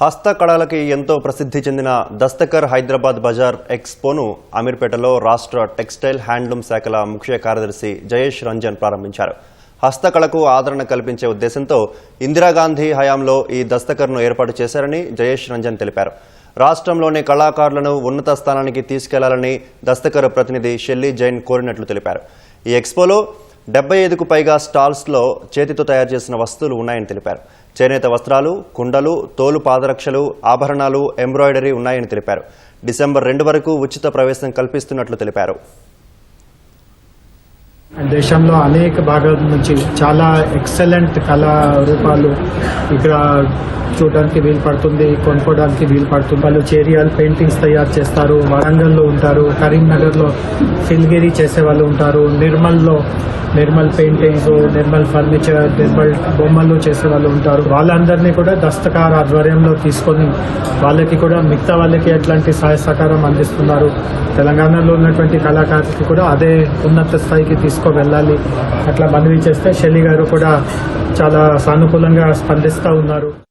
హస్తకళలకి ఎంతో ప్రసిద్ధి చెందిన దస్తకర్ హైదరాబాద్ బజార్ ఎక్స్పోను అమీర్పేటలో రాష్ట్ర టెక్స్టైల్ హ్యాండ్లూమ్ శాఖల ముఖ్య కార్యదర్శి జయేష్ రంజన్ ప్రారంభించారు. హస్తకళకు ఆదరణ కల్పించే ఉద్దేశంతో ఇందిరాగాంధీ హయాంలో ఈ దస్తకర్ను ఏర్పాటు చేశారని జయేష్ రంజన్ తెలిపారు. రాష్ట్రంలోని కళాకారులను ఉన్నత స్థానానికి తీసుకెళ్ళాలని దస్తకర్ ప్రతినిధి షెల్లీ జైన్ కోరినట్లు తెలిపారు. ఈ ఎక్స్పోలో డెబ్బై ఐదుకు పైగా స్టాల్స్లో చేతితో తయారు చేసిన వస్తువులు ఉన్నాయని తెలిపారు. చేనేత వస్త్రాలు కుండలు తోలు పాదరక్షలు ఆభరణాలు ఎంబ్రాయిడరీ ఉన్నాయని తెలిపారు. డిసెంబర్ రెండు వరకు ఉచిత ప్రవేశం కల్పిస్తున్నట్లు తెలిపారు. దేశంలో అనేక భాగాల నుంచి చాలా ఎక్సలెంట్ కళా రూపాలు ఇక్కడ చూడడానికి వీలు పడుతుంది కొనుక్కోవడానికి వీలు పడుతుంది. వాళ్ళు చేరియాలు పెయింటింగ్స్ తయారు చేస్తారు వరంగల్లో ఉంటారు కరీంనగర్లో ఫిల్గిరి చేసే వాళ్ళు ఉంటారు నిర్మల్లో నిర్మల్ పెయింటింగ్స్ నిర్మల్ ఫర్నిచర్ నిర్మల్ బొమ్మలు చేసే వాళ్ళు ఉంటారు. వాళ్ళందరినీ కూడా దస్తకార ఆధ్వర్యంలో తీసుకొని వాళ్ళకి కూడా మిగతా వాళ్ళకి ఎట్లాంటి సహాయ సహకారం అందిస్తున్నారు. తెలంగాణలో ఉన్నటువంటి కళాకారులకి కూడా అదే ఉన్నత స్థాయికి తీసుకు వెళ్ళాలి. అట్లా మనవి చేస్తే షెల్లి గారు కూడా చాలా సానుకూలంగా స్పందిస్తూ ఉన్నారు.